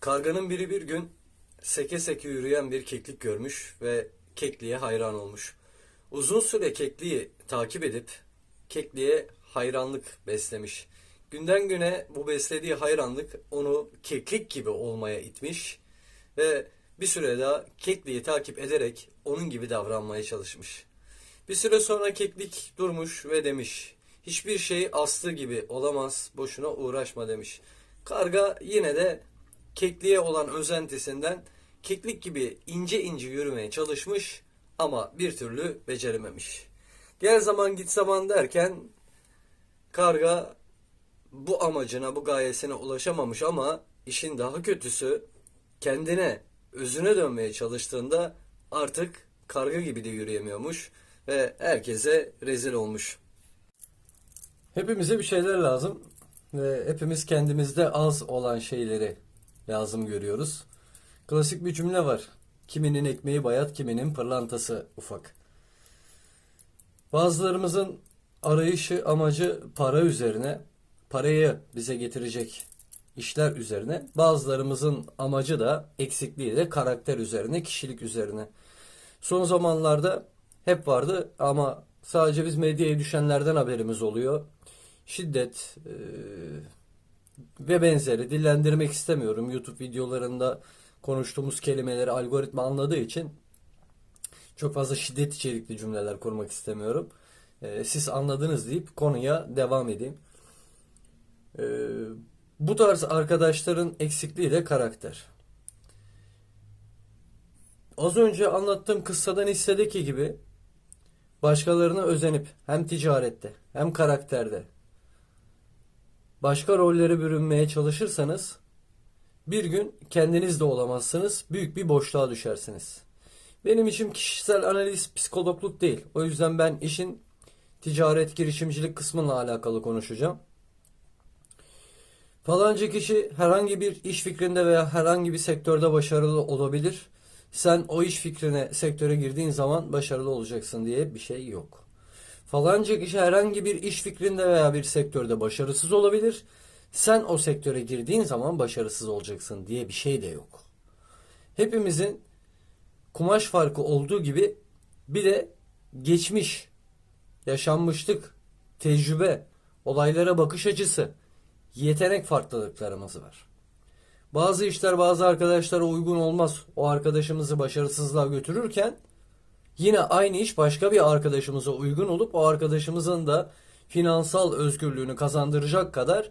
Karganın biri bir gün seke seke yürüyen bir keklik görmüş ve kekliğe hayran olmuş. Uzun süre kekliği takip edip kekliğe hayranlık beslemiş. Günden güne bu beslediği hayranlık onu keklik gibi olmaya itmiş ve bir süre daha kekliği takip ederek onun gibi davranmaya çalışmış. Bir süre sonra keklik durmuş ve demiş. Hiçbir şey aslı gibi olamaz, boşuna uğraşma demiş. Karga yine de kekliğe olan özentisinden keklik gibi ince ince yürümeye çalışmış ama bir türlü becerememiş. Gel zaman git zaman derken karga bu amacına, bu gayesine ulaşamamış ama işin daha kötüsü kendine, özüne dönmeye çalıştığında artık karga gibi de yürüyemiyormuş ve herkese rezil olmuş. Hepimize bir şeyler lazım ve hepimiz kendimizde az olan şeyleri lazım görüyoruz. Klasik bir cümle var. Kiminin ekmeği bayat, kiminin pırlantası ufak. Bazılarımızın arayışı amacı para üzerine, parayı bize getirecek işler üzerine. Bazılarımızın amacı da eksikliği de karakter üzerine, kişilik üzerine. Son zamanlarda hep vardı ama sadece biz medyaya düşenlerden haberimiz oluyor. Şiddet e, ve benzeri dillendirmek istemiyorum. YouTube videolarında konuştuğumuz kelimeleri algoritma anladığı için çok fazla şiddet içerikli cümleler kurmak istemiyorum. E, siz anladınız deyip konuya devam edeyim. E, bu tarz arkadaşların eksikliği de karakter. Az önce anlattığım kıssadan hissedeki gibi başkalarına özenip hem ticarette hem karakterde başka rollere bürünmeye çalışırsanız bir gün kendiniz de olamazsınız. Büyük bir boşluğa düşersiniz. Benim işim kişisel analiz, psikologluk değil. O yüzden ben işin ticaret, girişimcilik kısmıyla alakalı konuşacağım. Falanca kişi herhangi bir iş fikrinde veya herhangi bir sektörde başarılı olabilir. Sen o iş fikrine, sektöre girdiğin zaman başarılı olacaksın diye bir şey yok. Falanca kişi herhangi bir iş fikrinde veya bir sektörde başarısız olabilir. Sen o sektöre girdiğin zaman başarısız olacaksın diye bir şey de yok. Hepimizin kumaş farkı olduğu gibi bir de geçmiş, yaşanmışlık, tecrübe, olaylara bakış açısı, yetenek farklılıklarımız var. Bazı işler bazı arkadaşlara uygun olmaz. O arkadaşımızı başarısızlığa götürürken yine aynı iş başka bir arkadaşımıza uygun olup o arkadaşımızın da finansal özgürlüğünü kazandıracak kadar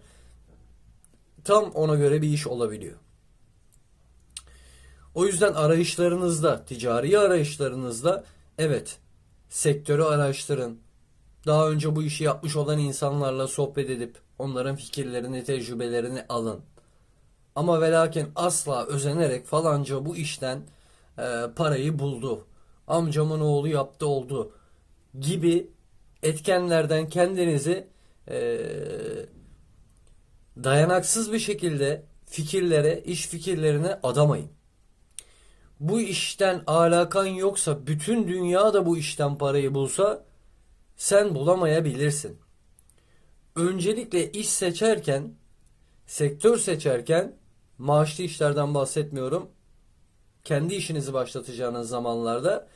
tam ona göre bir iş olabiliyor. O yüzden arayışlarınızda, ticari arayışlarınızda evet sektörü araştırın. Daha önce bu işi yapmış olan insanlarla sohbet edip onların fikirlerini, tecrübelerini alın. Ama ve lakin asla özenerek falanca bu işten e, parayı buldu. Amcamın oğlu yaptı oldu gibi etkenlerden kendinizi e, dayanaksız bir şekilde fikirlere, iş fikirlerine adamayın. Bu işten alakan yoksa bütün dünya da bu işten parayı bulsa sen bulamayabilirsin. Öncelikle iş seçerken, sektör seçerken maaşlı işlerden bahsetmiyorum. Kendi işinizi başlatacağınız zamanlarda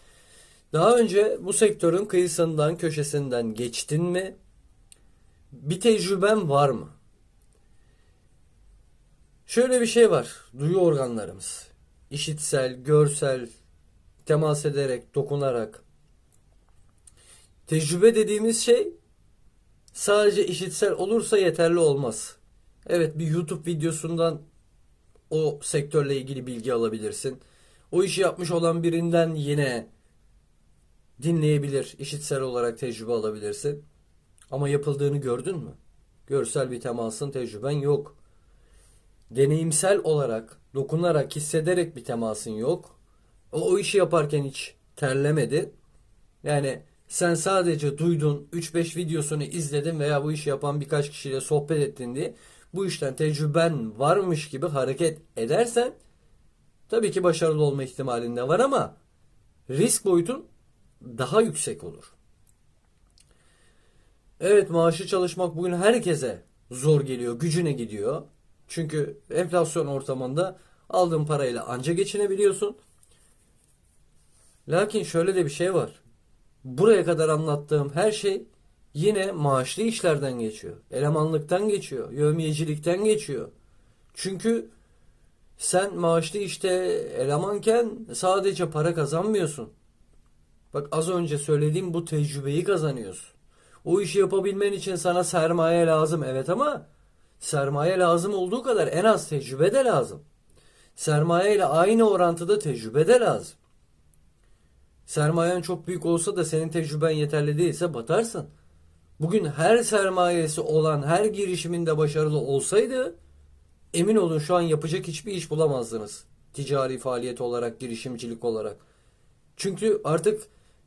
daha önce bu sektörün kıyısından, köşesinden geçtin mi? Bir tecrüben var mı? Şöyle bir şey var. Duyu organlarımız. İşitsel, görsel, temas ederek, dokunarak. Tecrübe dediğimiz şey sadece işitsel olursa yeterli olmaz. Evet bir YouTube videosundan o sektörle ilgili bilgi alabilirsin. O işi yapmış olan birinden yine dinleyebilir, işitsel olarak tecrübe alabilirsin. Ama yapıldığını gördün mü? Görsel bir temasın, tecrüben yok. Deneyimsel olarak, dokunarak, hissederek bir temasın yok. O, o işi yaparken hiç terlemedi. Yani sen sadece duydun, 3-5 videosunu izledin veya bu işi yapan birkaç kişiyle sohbet ettin diye bu işten tecrüben varmış gibi hareket edersen tabii ki başarılı olma ihtimalin de var ama risk boyutun daha yüksek olur. Evet maaşı çalışmak bugün herkese zor geliyor, gücüne gidiyor. Çünkü enflasyon ortamında Aldığın parayla anca geçinebiliyorsun. Lakin şöyle de bir şey var. Buraya kadar anlattığım her şey yine maaşlı işlerden geçiyor. Elemanlıktan geçiyor. Yövmiyecilikten geçiyor. Çünkü sen maaşlı işte elemanken sadece para kazanmıyorsun. Bak az önce söylediğim bu tecrübeyi kazanıyorsun. O işi yapabilmen için sana sermaye lazım evet ama sermaye lazım olduğu kadar en az tecrübe de lazım. Sermaye ile aynı orantıda tecrübe de lazım. Sermayen çok büyük olsa da senin tecrüben yeterli değilse batarsın. Bugün her sermayesi olan her girişiminde başarılı olsaydı emin olun şu an yapacak hiçbir iş bulamazdınız. Ticari faaliyet olarak, girişimcilik olarak. Çünkü artık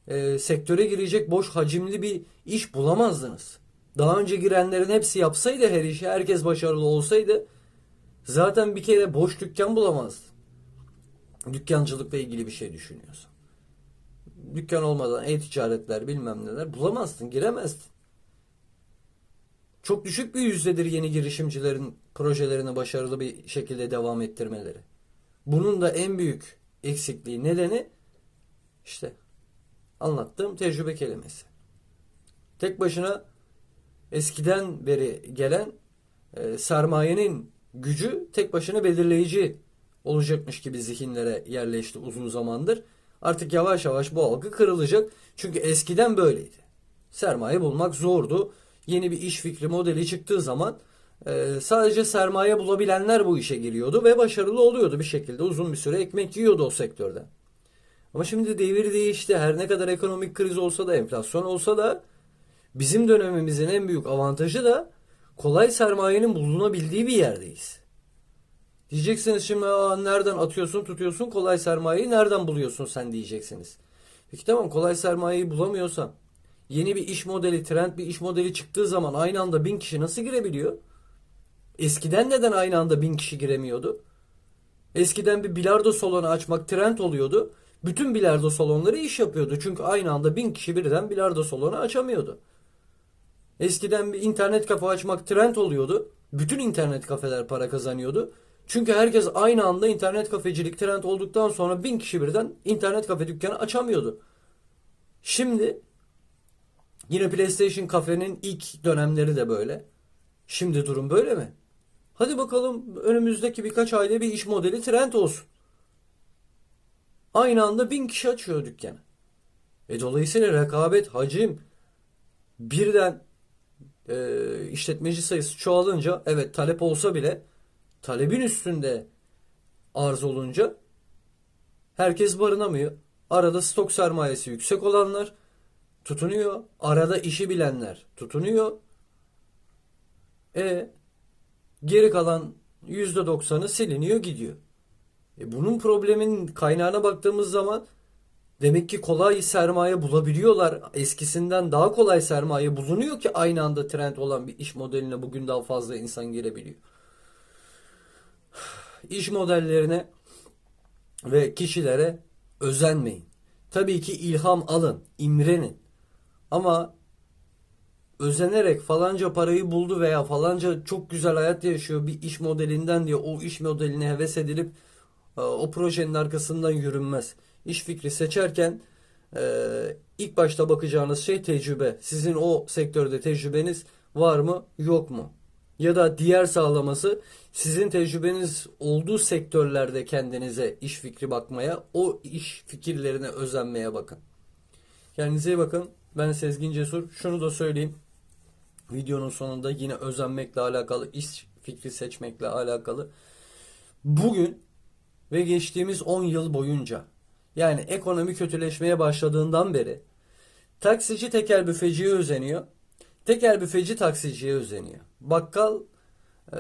e, sektöre girecek boş hacimli bir iş bulamazdınız. Daha önce girenlerin hepsi yapsaydı her işi, herkes başarılı olsaydı zaten bir kere boş dükkan bulamazdın. Dükkancılıkla ilgili bir şey düşünüyorsan. Dükkan olmadan e-ticaretler bilmem neler bulamazdın, giremezdin. Çok düşük bir yüzdedir yeni girişimcilerin projelerini başarılı bir şekilde devam ettirmeleri. Bunun da en büyük eksikliği nedeni işte anlattığım tecrübe kelimesi. Tek başına eskiden beri gelen e, sermayenin gücü tek başına belirleyici olacakmış gibi zihinlere yerleşti uzun zamandır. Artık yavaş yavaş bu algı kırılacak. Çünkü eskiden böyleydi. Sermaye bulmak zordu. Yeni bir iş fikri modeli çıktığı zaman e, sadece sermaye bulabilenler bu işe giriyordu ve başarılı oluyordu bir şekilde. Uzun bir süre ekmek yiyordu o sektörde. Ama şimdi devir değişti. Her ne kadar ekonomik kriz olsa da enflasyon olsa da bizim dönemimizin en büyük avantajı da kolay sermayenin bulunabildiği bir yerdeyiz. Diyeceksiniz şimdi Aa, nereden atıyorsun tutuyorsun kolay sermayeyi nereden buluyorsun sen diyeceksiniz. Peki tamam kolay sermayeyi bulamıyorsan yeni bir iş modeli trend bir iş modeli çıktığı zaman aynı anda bin kişi nasıl girebiliyor? Eskiden neden aynı anda bin kişi giremiyordu? Eskiden bir bilardo salonu açmak trend oluyordu. Bütün bilardo salonları iş yapıyordu. Çünkü aynı anda bin kişi birden bilardo salonu açamıyordu. Eskiden bir internet kafe açmak trend oluyordu. Bütün internet kafeler para kazanıyordu. Çünkü herkes aynı anda internet kafecilik trend olduktan sonra bin kişi birden internet kafe dükkanı açamıyordu. Şimdi yine PlayStation kafenin ilk dönemleri de böyle. Şimdi durum böyle mi? Hadi bakalım önümüzdeki birkaç ayda bir iş modeli trend olsun. Aynı anda bin kişi açıyor dükkanı. E dolayısıyla rekabet, hacim birden e, işletmeci sayısı çoğalınca evet talep olsa bile talebin üstünde arz olunca herkes barınamıyor. Arada stok sermayesi yüksek olanlar tutunuyor. Arada işi bilenler tutunuyor. E geri kalan %90'ı siliniyor gidiyor. E bunun problemin kaynağına baktığımız zaman demek ki kolay sermaye bulabiliyorlar. Eskisinden daha kolay sermaye bulunuyor ki aynı anda trend olan bir iş modeline bugün daha fazla insan girebiliyor. İş modellerine ve kişilere özenmeyin. Tabii ki ilham alın, imrenin. Ama özenerek falanca parayı buldu veya falanca çok güzel hayat yaşıyor bir iş modelinden diye o iş modeline heves edilip e, o projenin arkasından yürünmez. İş fikri seçerken e, ilk başta bakacağınız şey tecrübe. Sizin o sektörde tecrübeniz var mı yok mu? Ya da diğer sağlaması sizin tecrübeniz olduğu sektörlerde kendinize iş fikri bakmaya, o iş fikirlerine özenmeye bakın. Kendinize iyi bakın. Ben Sezgin Cesur. Şunu da söyleyeyim. Videonun sonunda yine özenmekle alakalı, iş fikri seçmekle alakalı. Bugün ve geçtiğimiz 10 yıl boyunca yani ekonomi kötüleşmeye başladığından beri taksici tekel büfeciye özeniyor. Tekel büfeci taksiciye özeniyor. Bakkal e,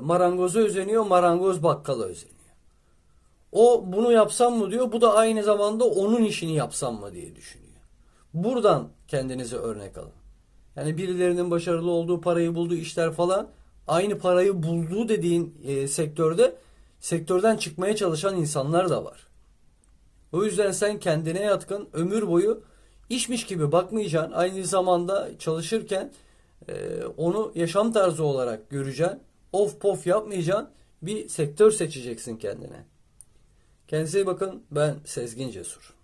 marangoza özeniyor, marangoz bakkala özeniyor. O bunu yapsam mı diyor, bu da aynı zamanda onun işini yapsam mı diye düşünüyor. Buradan kendinize örnek alın. Yani birilerinin başarılı olduğu, parayı bulduğu işler falan aynı parayı bulduğu dediğin e, sektörde sektörden çıkmaya çalışan insanlar da var. O yüzden sen kendine yatkın ömür boyu işmiş gibi bakmayacaksın. Aynı zamanda çalışırken e, onu yaşam tarzı olarak göreceksin. Of pof yapmayacaksın. Bir sektör seçeceksin kendine. Kendinize iyi bakın. Ben Sezgin Cesur.